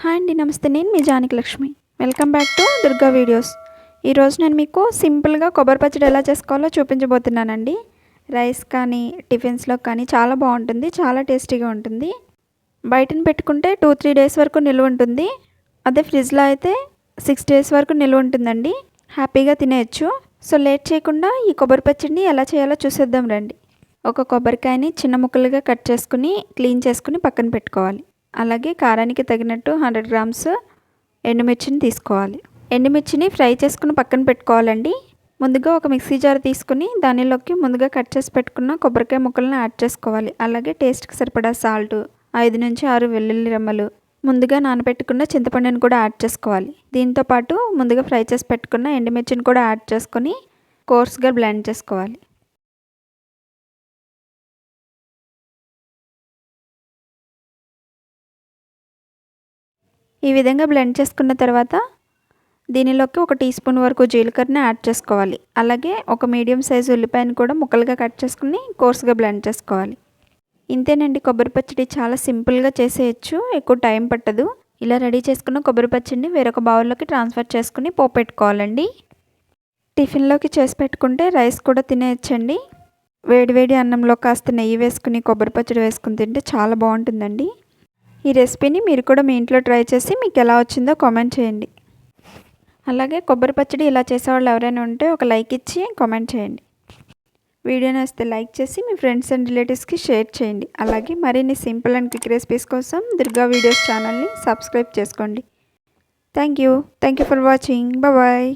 Hi అండి నమస్తే. నేను మీ Janaki Lakshmi. Welcome back to Durga videos ఈరోజు నేను మీకు సింపుల్గా కొబ్బరి పచ్చడి ఎలా చేసుకోవాలో చూపించబోతున్నానండి. రైస్ కానీ టిఫిన్స్లో కానీ చాలా బాగుంటుంది చాలా టేస్టీగా ఉంటుంది. బయటను పెట్టుకుంటే టూ త్రీ డేస్ వరకు నిల్వ ఉంటుంది. అదే ఫ్రిడ్జ్లో అయితే సిక్స్ డేస్ వరకు నిల్వ ఉంటుందండి. హ్యాపీగా తినేయచ్చు. సో లేట్ చేయకుండా ఈ కొబ్బరి పచ్చడిని ఎలా చేయాలో చూసేద్దాం రండి. ఒక కొబ్బరికాయని చిన్న ముక్కలుగా కట్ చేసుకుని క్లీన్ చేసుకుని పక్కన పెట్టుకోవాలి. అలాగే కారానికి తగినట్టు హండ్రెడ్ గ్రామ్స్ ఎండుమిర్చిని తీసుకోవాలి. ఎండుమిర్చిని ఫ్రై చేసుకుని పక్కన పెట్టుకోవాలండి. ముందుగా ఒక మిక్సీ జార్ తీసుకుని దానిలోకి ముందుగా కట్ చేసి పెట్టుకున్న కొబ్బరికాయ ముక్కలను యాడ్ చేసుకోవాలి. అలాగే టేస్ట్కి సరిపడా సాల్ట్ ఐదు నుంచి ఆరు వెల్లుల్లి రెమ్మలు ముందుగా నానబెట్టుకున్న చింతపండుని కూడా యాడ్ చేసుకోవాలి. దీంతో పాటు ముందుగా ఫ్రై చేసి పెట్టుకున్న ఎండుమిర్చిని కూడా యాడ్ చేసుకొని కోర్స్గా బ్లెండ్ చేసుకోవాలి. ఈ విధంగా బ్లెండ్ చేసుకున్న తర్వాత దీనిలోకి ఒక టీ స్పూన్ వరకు జీలకర్రని యాడ్ చేసుకోవాలి. అలాగే ఒక మీడియం సైజు ఉల్లిపాయను కూడా ముక్కలుగా కట్ చేసుకుని కోర్స్గా బ్లెండ్ చేసుకోవాలి. ఇంతేనండి కొబ్బరి పచ్చడి చాలా సింపుల్గా చేసేయచ్చు ఎక్కువ టైం పట్టదు. ఇలా రెడీ చేసుకున్న కొబ్బరి పచ్చడిని వేరొక బౌల్లోకి ట్రాన్స్ఫర్ చేసుకుని పోపెట్టుకోవాలండి టిఫిన్లోకి చేసి పెట్టుకుంటే రైస్ కూడా తినేయచ్చండి. వేడివేడి అన్నంలో కాస్త నెయ్యి వేసుకుని కొబ్బరి పచ్చడి వేసుకుని తింటే చాలా బాగుంటుందండి. ఈ రెసిపీని మీరు కూడా మీ ఇంట్లో ట్రై చేసి మీకు ఎలా వచ్చిందో కామెంట్ చేయండి. అలాగే కొబ్బరి పచ్చడి ఇలా చేసేవాళ్ళు ఎవరైనా ఉంటే ఒక లైక్ ఇచ్చి కామెంట్ చేయండి. వీడియో నచ్చితే లైక్ చేసి మీ ఫ్రెండ్స్ అండ్ రిలేటివ్స్కి షేర్ చేయండి. అలాగే మరిన్ని సింపుల్ అండ్ క్విక్ రెసిపీస్ కోసం దుర్గా వీడియోస్ ఛానల్ని సబ్స్క్రైబ్ చేసుకోండి. Thank you. Thank you for watching. Bye